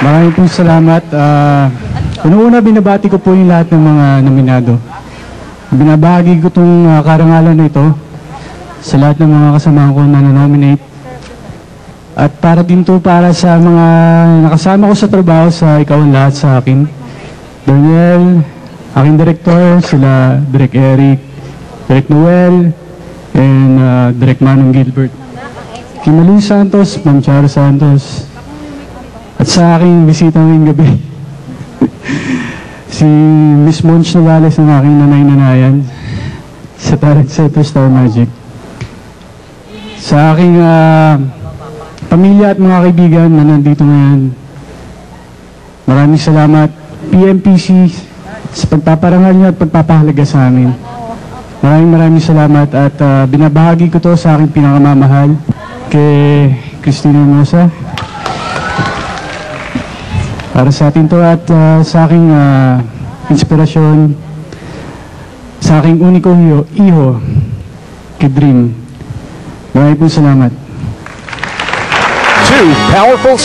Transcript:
Maraming pong salamat. Uh, Una-una, binabati ko po yung lahat ng mga nominado. Binabahagi ko itong uh, karangalan na ito sa lahat ng mga kasama ko na nominate At para din to para sa mga nakasama ko sa trabaho sa Ikaw ang Lahat sa akin. Daniel, aking director, sila Direk Eric, Direk Noel, and uh, Direk Manong Gilbert. Kimalu Santos, Ma'am Charo Santos, at sa aking bisita ngayong gabi, si Miss Monch Nogales ng aking nanay-nanayan sa Talent Center Star Magic. Sa aking ah, pamilya at mga kaibigan na nandito ngayon, maraming salamat PMPC sa pagpaparangal niyo at pagpapahalaga sa amin. Maraming maraming salamat at ah, binabahagi ko to sa aking pinakamamahal kay Christina Mosa. Para sa atin to at ah, sa aking ah, inspirasyon, sa aking uniko iho, iho kay Dream. Maraming salamat. Two powerful